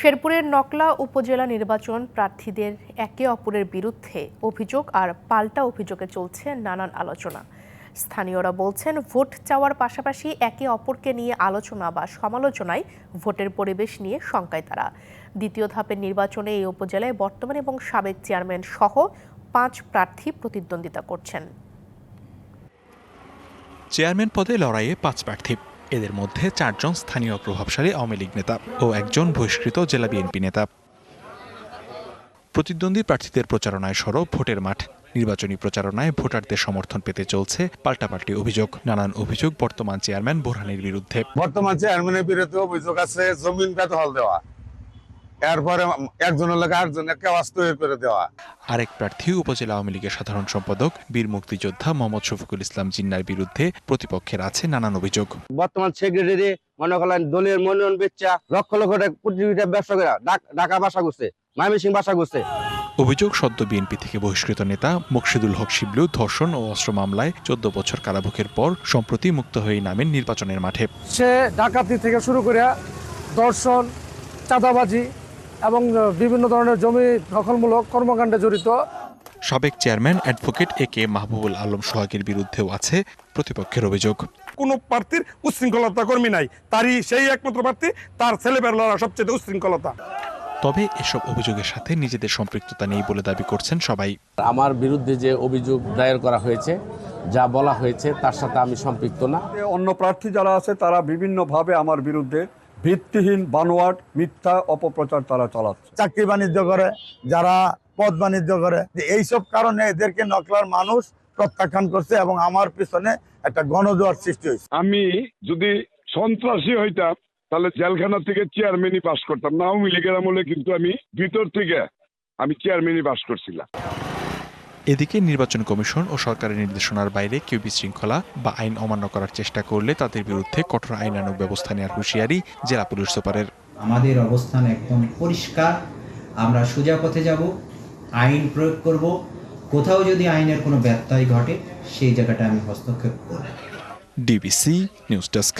শেরপুরের নকলা উপজেলা নির্বাচন প্রার্থীদের একে অপরের বিরুদ্ধে অভিযোগ আর পাল্টা অভিযোগে চলছে নানান আলোচনা। স্থানীয়রা বলছেন, ভোট চাওয়ার পাশাপাশি একে অপরকে নিয়ে আলোচনা বা সমালোচনায় ভোটের পরিবেশ নিয়ে শঙ্কায় তারা। দ্বিতীয় ধাপের নির্বাচনে এই উপজেলায় বর্তমান এবং সাবেক চেয়ারম্যান সহ পাঁচ প্রার্থী প্রতিদ্বন্দ্বিতা করছেন। চেয়ারম্যান পদে লড়াইয়ে পাঁচ প্রার্থী। এদের মধ্যে চারজন স্থানীয় প্রভাবশালী আওয়ামী লীগ নেতা ও একজন বহিষ্কৃত জেলা বিএনপি নেতা। প্রতিদ্বন্দ্বী প্রার্থীদের প্রচারণায় সরব ভোটের মাঠ। নির্বাচনী প্রচারণায় ভোটারদের সমর্থন পেতে চলছে পাল্টাপাল্টি অভিযোগ। নানান অভিযোগ বর্তমান চেয়ারম্যান বোরহানের বিরুদ্ধে। বর্তমান চেয়ারম্যানের বিরুদ্ধে অভিযোগ আছে জমিন দেওয়া। এরপরে একজনের লোক আরেকজনের কেওয়াজ তৈরি করে দেওয়া। আরেক প্রার্থী উপজেলা আওয়ামী লীগের সাধারণ সম্পাদক বীর মুক্তিযোদ্ধা মোহাম্মদ শফিকুল ইসলাম জিন্নার বিরুদ্ধে প্রতিপক্ষের আছে নানান অভিযোগ। বর্তমান সেক্রেটারি মনে করেন দলের মনোনয়ন বেচা লক্ষ লক্ষ টাকা কোটি কোটি টাকা ব্যবসা করে ঢাক- বাসা করছে ময়মনসিং বাসা করছে। অভিযোগ সদ্য বিএনপি থেকে বহিষ্কৃত নেতা মুকশিদুল হক শিবলু ধর্ষণ ও অস্ত্র মামলায় চোদ্দ বছর কারাভোগের পর সম্প্রতি মুক্ত হয়ে নামেন নির্বাচনের মাঠে। সে ডাকাতি থেকে শুরু করে দর্শন চাঁদাবাজি এবং বিভিন্ন ধরনের জমি দখলমূলক কর্মকাণ্ডে জড়িত। সাবেক chairman advocate A K Mahbubul Alam সোহাগের বিরুদ্ধেও আছে প্রতিপক্ষের অভিযোগ। কোনো প্রার্থীর উচ্ছৃঙ্খলতা কর্মী নাই। তারই সেই একমাত্র প্রার্থী তার ছেলেবেলারা সবচেয়ে উচ্ছৃঙ্খলতা তবে এসব অভিযোগের সাথে নিজেদের সম্পৃক্ততা নেই বলে দাবি করছেন সবাই। আমার বিরুদ্ধে যে অভিযোগ দায়ের করা হয়েছে যা বলা হয়েছে তার সাথে আমি সম্পৃক্ত না। অন্য প্রার্থী যারা আছে তারা বিভিন্নভাবে আমার বিরুদ্ধে ভিত্তিহীন বানোয়াট মিথ্যা অপপ্রচার তারা চালাচ্ছে। চাকরি বাণিজ্য করে যারা পদ বাণিজ্য করে এইসব কারণে এদেরকে নকলার মানুষ প্রত্যাখ্যান করছে এবং আমার পিছনে একটা গণজোয়ার সৃষ্টি হয়েছে। আমি যদি সন্ত্রাসী হইতাম তাহলে জেলখানা থেকে চেয়ারম্যানই পাস করতাম। না আওয়ামী লীগের আমলে কিন্তু আমি ভিতর থেকে আমি চেয়ারম্যানই পাস করছিলাম। এদিকে নির্বাচন কমিশন ও সরকারের নির্দেশনার বাইরে কেউ বিশৃঙ্খলা বা আইন অমান্য করার চেষ্টা করলে তাদের বিরুদ্ধে কঠোর আইনানুগ ব্যবস্থা নেওয়ার হুঁশিয়ারি জেলা পুলিশ সুপারের। আমাদের অবস্থান একদম পরিষ্কার। আমরা সোজা পথে যাব আইন প্রয়োগ করব। কোথাও যদি আইনের কোনো ব্যত্যয় ঘটে সেই জায়গাটা আমি হস্তক্ষেপ করব। DBC news desk.